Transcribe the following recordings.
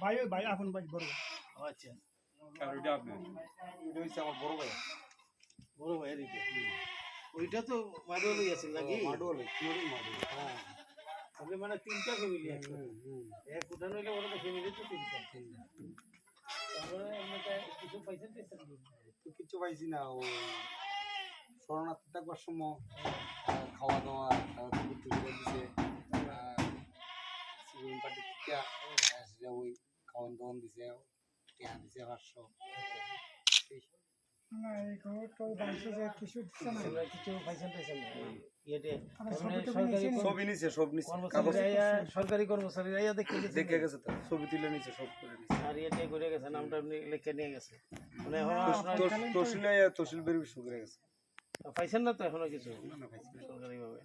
ভাই ভাই আপন ভাই বড়। আচ্ছা আর ওইটা আপনার এটা হচ্ছে আমার বড় ভাই বড় ওইটা তো মাডুয়ালই আছে। নাকি মাডুয়াল হ্যাঁ মানে তিনটা ফ্যামিলি আছে এক উঠানো ওরা কিছু পাইছি না, ও শরণার্থী থাকবার সময় খাওয়া দাওয়া ঘুরতে ঘুরে দিছে ওই খাওয়ান দাওয়ান দিছে টিয়া দিছে পাঁচশো। না এই খবর তো যে কিছু দিচ্ছে না। কিছু ছবি সরকারি নিছে সব নিছে দেখে গেছে দেখে গেছে তো ছবি তুলে নিছে সব করে নিছে আর ঘুরে গেছে নামটা লিখে নিয়ে গেছে। মানে তহসিল- তহসিলে করে গেছে। পাইছেন না তো এখনও কিছু? না না পাইছি না। সরকারি ভাবে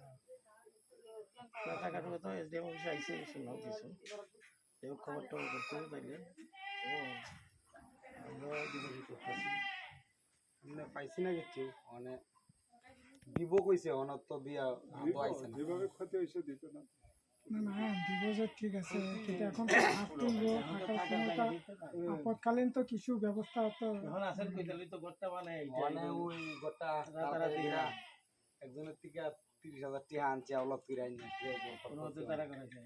টাকাটুকু তো এসডিএম অফিসে আইসে কিছু নাও কিছু কেউ খবর টবর করতে তাইলে। ও আমরা করতেছি। মানে পাইছি না কিছু মানে দিব কইছে অনত তো দিয়া তো আইছে না। না। না দিব যে ঠিক আছে কিন্তু এখন আপদকালীন তো কিছু ব্যবস্থা তো এখন আছেন কইতালি তো গড়টা বানাই মানে ওই গোটা রাতারাতি তাড়াতাড়ি হ্যাঁ। একজনের থেকে তিরিশ হাজার টাকা আনছে আওলা কোনো মতে তারা করেছে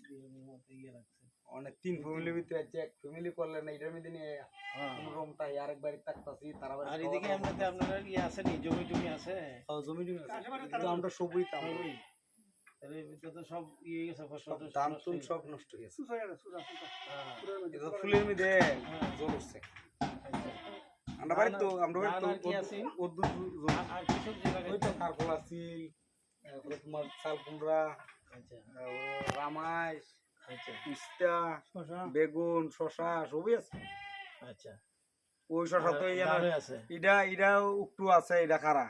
দিয়ে মতে ইয়ে রাখছে। অনেক তিন ফ্যামিলির ভিতরে আছে এক ফ্যামিলি করলে না এটার মধ্যে নিয়ে হ্যাঁ। কোনো রকম তাই আরেক বাড়ি থাকতাছি তারা বাড়ি আর এদিকে এমনিতে আপনার ইয়ে আছে নি জমি টমি আছে? জমি জমি আছে। কিন্তু আমরা সবই তাম। সবই। তাহলে এদিকে তো সব ইয়ে সব নষ্ট হয়ে গেছে। হ্যাঁ, এটা ফুলের মধ্যে জল উঠছে। আমরা বাড়ি তো আমরা বাড়ি তো আর কি আছে? উদ্দুর আর- আর কি সবজি ওই তো কারকল আছিল তারপরে তোমার শাল কুমড়া আচ্ছা রামাইশ আচ্ছা। বেগুন শশা সবই আছে। আচ্ছা। ওই শশা তো আছে। এটা এটা একটু আছে এটা খারা।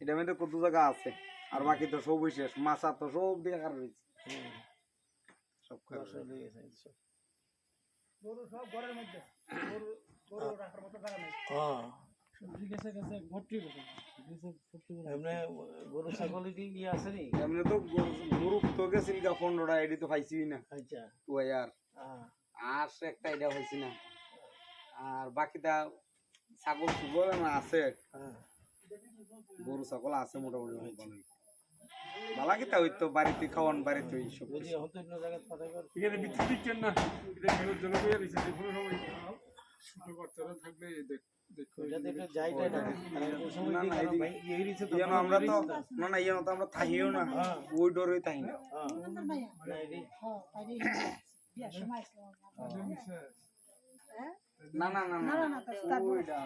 এটা মধ্যে কত জায়গা আছে। আর বাকি তো সবই শেষ। মাছা তো সব দিয়ে খারা রয়েছে। সব খারা হয়ে গেছে সব। গরু সব ঘরের মধ্যে। গরু গরু রাখার মতো জায়গা নেই। গরু ছাগল কি ইয়ে আছে নি? এমনি তো গরু- তো গেছিল গা পনেরোটা এটি তো পাইছি না। আচ্ছা। আর আর একটা এটা হয়েছি না। আর বাকিটা ছাগল সুগল আছে। গরু ছাগল আছে মোটামুটি ভালোই ভালা। কিতা হইতো বাড়িতে খাওয়ান বাড়িতে ওই সব বুঝি এখন তো অন্য জায়গায় পাঠাই কর এখানে বিদ্যুৎ দিচ্ছেন না এটা কোনো সময় ছোট বাচ্চারা থাকলে তো থাকে সময় না, না, ইয়ে তো আমরা থাকিও না না না। ওই ডরে না। হ্যাঁ। না না না না না ওইটা